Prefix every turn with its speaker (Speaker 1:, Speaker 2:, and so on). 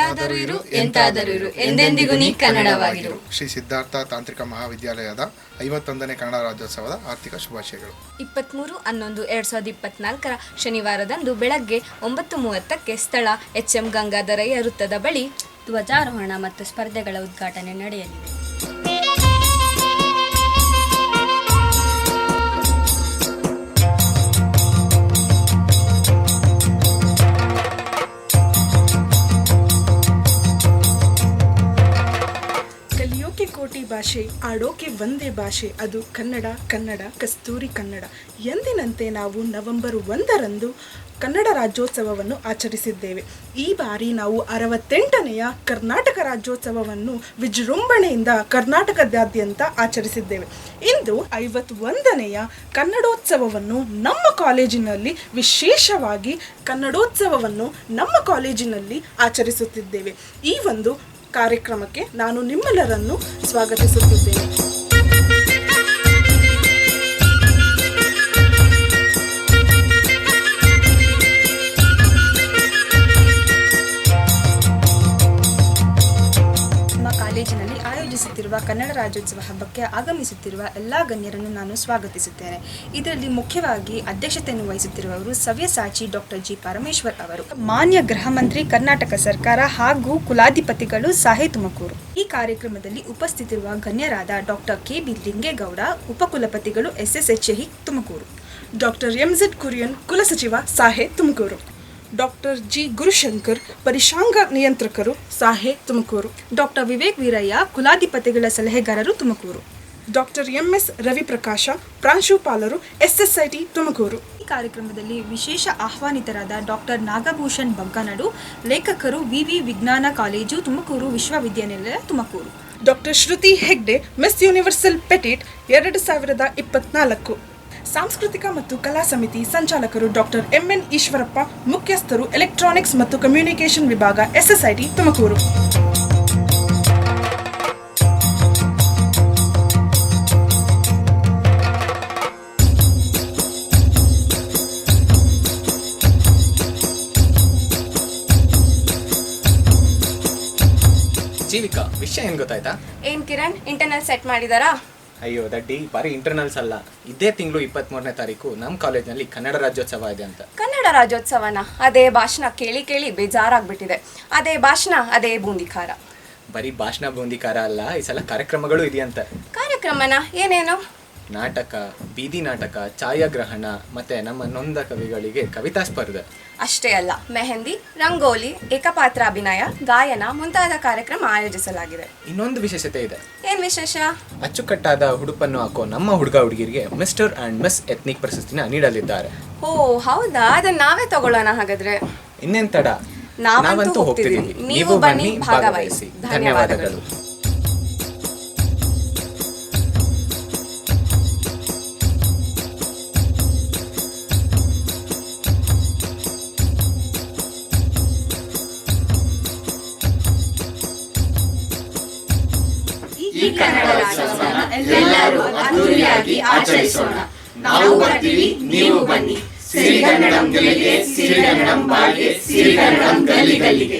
Speaker 1: ಎಲ್ಲಾದರೂ ಇರು ಎಂತಾದರೂ ಇರು ಎಂದೆಂದಿಗೂ ನೀ ಕನ್ನಡವಾಗಿರು
Speaker 2: ಶ್ರೀ ಸಿದ್ಧಾರ್ಥ ತಾಂತ್ರಿಕ ಮಹಾವಿದ್ಯಾಲಯದ ಐವತ್ತೊಂದನೇ ಕನ್ನಡ ರಾಜ್ಯೋತ್ಸವದ ಆರ್ಥಿಕ ಶುಭಾಶಯಗಳು
Speaker 1: ಇಪ್ಪತ್ತ್ಮೂರು ಹನ್ನೊಂದು ಎರಡ್ ಸಾವಿರದ ಇಪ್ಪತ್ನಾಲ್ಕರ ಶನಿವಾರದಂದು ಬೆಳಗ್ಗೆ ಒಂಬತ್ತು ಮೂವತ್ತಕ್ಕೆ ಸ್ಥಳ ಎಚ್ ಎಂ ಗಂಗಾಧರಯ್ಯ ವೃತ್ತದ ಬಳಿ
Speaker 3: ಧ್ವಜಾರೋಹಣ ಮತ್ತು ಸ್ಪರ್ಧೆಗಳ ಉದ್ಘಾಟನೆ ನಡೆಯಲಿದೆ
Speaker 4: ಭಾಷೆ, ಆಡೋಕೆ ಒಂದೇ ಭಾಷೆ, ಅದು ಕನ್ನಡ ಕನ್ನಡ, ಕಸ್ತೂರಿ ಕನ್ನಡ. ಎಂದಿನಂತೆ ನಾವು ನವೆಂಬರ್ ಒಂದರಂದು ಕನ್ನಡ ರಾಜ್ಯೋತ್ಸವವನ್ನು ಆಚರಿಸಿದ್ದೇವೆ. ಈ ಬಾರಿ ನಾವು ಅರವತ್ತೆಂಟನೆಯ ಕರ್ನಾಟಕ ರಾಜ್ಯೋತ್ಸವವನ್ನು ವಿಜೃಂಭಣೆಯಿಂದ ಕರ್ನಾಟಕದಾದ್ಯಂತ ಆಚರಿಸಿದ್ದೇವೆ. ಇಂದು ಐವತ್ತೊಂದನೆಯ ಕನ್ನಡೋತ್ಸವವನ್ನು ನಮ್ಮ ಕಾಲೇಜಿನಲ್ಲಿ ವಿಶೇಷವಾಗಿ ಕನ್ನಡೋತ್ಸವವನ್ನು ನಮ್ಮ ಕಾಲೇಜಿನಲ್ಲಿ ಆಚರಿಸುತ್ತಿದ್ದೇವೆ. ಈ ಒಂದು ಕಾರ್ಯಕ್ರಮಕ್ಕೆ ನಾನು ನಿಮ್ಮೆಲ್ಲರನ್ನು ಸ್ವಾಗತಿಸುತ್ತಿದ್ದೇನೆ.
Speaker 5: ಆಯೋಜಿಸುತ್ತಿರುವ ಕನ್ನಡ ರಾಜ್ಯೋತ್ಸವ ಹಬ್ಬಕ್ಕೆ ಆಗಮಿಸುತ್ತಿರುವ ಎಲ್ಲ ಗಣ್ಯರನ್ನು ನಾನು ಸ್ವಾಗತಿಸುತ್ತೇನೆ. ಇದರಲ್ಲಿ ಮುಖ್ಯವಾಗಿ ಅಧ್ಯಕ್ಷತೆಯನ್ನು ವಹಿಸುತ್ತಿರುವವರು ಸವ್ಯಸಾಚಿ ಡಾಕ್ಟರ್ ಜಿ ಪರಮೇಶ್ವರ್ ಅವರು. ಮಾನ್ಯ ಗೃಹ ಮಂತ್ರಿ, ಕರ್ನಾಟಕ ಸರ್ಕಾರ ಹಾಗೂ ಕುಲಾಧಿಪತಿಗಳು ಸಾಹಿ ತುಮಕೂರು ಈ ಕಾರ್ಯಕ್ರಮದಲ್ಲಿ ಉಪಸ್ಥಿತಿರುವ ಗಣ್ಯರಾದ doctor K B Lingegowda, ಉಪಕುಲಪತಿಗಳು S S H Tumakuru.
Speaker 4: Doctor M Z Kurian ಕುಲಸಚಿವ Sahe Tumakuru. Doctor G Gurushankar, ಪರಿಶಾಂಗ ನಿಯಂತ್ರಕರು ಸಾಹೆ ತುಮಕೂರು,
Speaker 5: ಡಾಕ್ಟರ್ ವಿವೇಕ್ ವೀರಯ್ಯ, ಕುಲಾಧಿಪತಿಗಳ ಸಲಹೆಗಾರರು ತುಮಕೂರು.
Speaker 4: ಡಾಕ್ಟರ್ ಎಂಎಸ್ ರವಿಪ್ರಕಾಶ, ಪ್ರಾಂಶುಪಾಲರು ಎಸ್ಎಸ್ಐಟಿ ತುಮಕೂರು.
Speaker 5: ಈ ಕಾರ್ಯಕ್ರಮದಲ್ಲಿ ವಿಶೇಷ ಆಹ್ವಾನಿತರಾದ ಡಾಕ್ಟರ್ ನಾಗಭೂಷಣ್ ಬಗ್ಗನಡು ಲೇಖಕರು ವಿವಿ ವಿಜ್ಞಾನ ಕಾಲೇಜು ತುಮಕೂರು ವಿಶ್ವವಿದ್ಯಾನಿಲಯ Tumakuru.
Speaker 4: Doctor Shruti Hegde, miss universal petite, ಎರಡು ಸಾವಿರದ ಇಪ್ಪತ್ನಾಲ್ಕು. ಸಾಂಸ್ಕೃತಿಕ ಮತ್ತು ಕಲಾ ಸಮಿತಿ ಸಂಚಾಲಕರು ಡಾಕ್ಟರ್ ಎಂಎನ್ ಈಶ್ವರಪ್ಪ ಮುಖ್ಯಸ್ಥರು ಎಲೆಕ್ಟ್ರಾನಿಕ್ಸ್ ಮತ್ತು ಕಮ್ಯುನಿಕೇಷನ್ ವಿಭಾಗ ಎಸ್ಎಸ್ಐಟಿ ತುಮಕೂರು.
Speaker 6: ಜೀವಿಕಾ ವಿಷಯ ಏನ್ ಗೊತ್ತಾಯ್ತಾ?
Speaker 1: ಏನ್ ಕಿರಣ್ ಇಂಟರ್ನಲ್ ಸೆಟ್ ಮಾಡಿದಾರಾ?
Speaker 6: ಅಯ್ಯೋ ದಡ್ಡಿ ಬರೀ ಇಂಟರ್ನಲ್ಸ್ ಅಲ್ಲ. ಇದೇ ತಿಂಗಳು ಇಪ್ಪತ್ಮೂರನೇ ತಾರೀಕು ನಮ್ಮ ಕಾಲೇಜ್ನಲ್ಲಿ ಕನ್ನಡ ರಾಜ್ಯೋತ್ಸವ ಇದೆ ಅಂತ.
Speaker 1: ಕನ್ನಡ ರಾಜ್ಯೋತ್ಸವನ ಅದೇ ಭಾಷಣ ಕೇಳಿ ಕೇಳಿ ಬೇಜಾರಾಗ್ಬಿಟ್ಟಿದೆ. ಅದೇ ಭಾಷಣ ಅದೇ ಬೂಂದಿಕಾರ
Speaker 6: ಬರೀ ಭಾಷಣ ಬೂಂದಿಕಾರ ಅಲ್ಲ ಈ ಸಲ ಕಾರ್ಯಕ್ರಮಗಳು ಇದೆಯಂತೆ.
Speaker 1: ಕಾರ್ಯಕ್ರಮನ ಏನೇನು?
Speaker 6: ನಾಟಕ ಬೀದಿ ನಾಟಕ ಛಾಯಾಗ್ರಹಣ ಮತ್ತೆ ನಮ್ಮ ನೊಂದ ಕವಿಗಳಿಗೆ ಕವಿತಾ ಸ್ಪರ್ಧೆ.
Speaker 1: ಅಷ್ಟೇ ಅಲ್ಲ ಮೆಹಂದಿ ರಂಗೋಲಿ ಏಕಪಾತ್ರ ಅಭಿನಯ ಗಾಯನ ಮುಂತಾದ ಕಾರ್ಯಕ್ರಮ ಆಯೋಜಿಸಲಾಗಿದೆ.
Speaker 6: ಇನ್ನೊಂದು ವಿಶೇಷತೆ ಇದೆ.
Speaker 1: ಏನ್ ವಿಶೇಷ?
Speaker 6: ಅಚ್ಚುಕಟ್ಟಾದ ಹುಡುಪನ್ನು ಹಾಕೋ ನಮ್ಮ ಹುಡುಗ ಹುಡುಗಿರಿಗೆ ಮಿಸ್ಟರ್ ಅಂಡ್ ಮಿಸ್ ಎತ್ನಿಕ್ ಪ್ರಶಸ್ತಿನ ನೀಡಲಿದ್ದಾರೆ.
Speaker 1: ಓ ಹೌದಾ? ಅದನ್ನ ನಾವೇ ತಗೊಳ್ಳೋಣ ಹಾಗಾದ್ರೆ.
Speaker 6: ಇನ್ನೇನ್ ತಡ
Speaker 1: ನಾವಂತೂ ಹೋಗ್ತೀವಿ ನೀವು ಬನ್ನಿ, ಭಾಗವಹಿಸಿ.
Speaker 6: ಧನ್ಯವಾದಗಳು.
Speaker 7: ಎಲ್ಲರೂ ಅದ್ದೂರಿಯಾಗಿ ಆಚರಿಸೋಣ. ನಾವು ಬರ್ತೀವಿ ನೀವು ಬನ್ನಿ. ಸಿರಿಗನ್ನಡಂ ಗಲಿಗೆ ಸಿರಿಗನ್ನಡಂ ಬಾಳಿಗೆ ಸಿರಿಗನ್ನಡಂ ಗಲ್ಲಿ ಗಲ್ಲಿಗೆ